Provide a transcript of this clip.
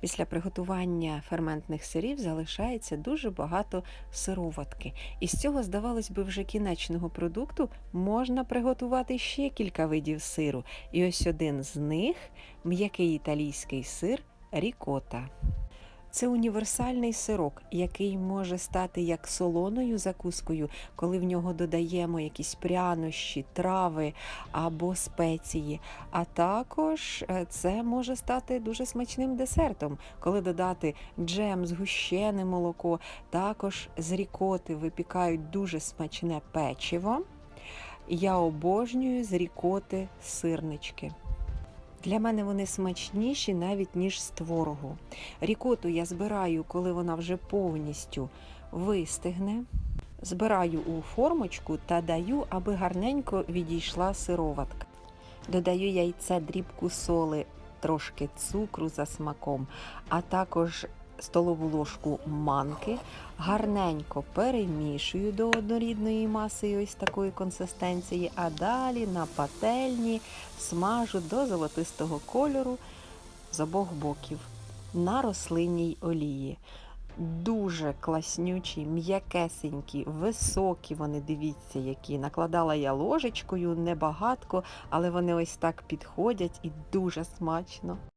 Після приготування ферментних сирів залишається дуже багато сироватки. І з цього, здавалось би, вже кінечного продукту можна приготувати ще кілька видів сиру. І ось один з них м'який італійський сир рікота. Це універсальний сирок, який може стати як солоною закускою, коли в нього додаємо якісь прянощі, трави або спеції. А також е, це може стати дуже смачним десертом, коли додати джем, згущене молоко. Також з рікоти випікають дуже смачне печиво. Я обожнюю з рікоти сирнички. Для мене вони смачніші навіть ніж з творогу. Рікоту я збираю, коли вона вже повністю вистигне. Збираю у формочку та даю, аби гарненько відійшла сироватка. Додаю яйця дрібку соли, трошки цукру за смаком, а також столову ложку манки. Гарненько перемішую до однорідної маси ось такої консистенції, а далі на пательні смажу до золотистого кольору з обох боків на рослинній олії. Дуже класнючі, м'якесенькі, високі вони, дивіться, які. Накладала я ложечкою, небагатко, але вони ось так підходять і дуже смачно.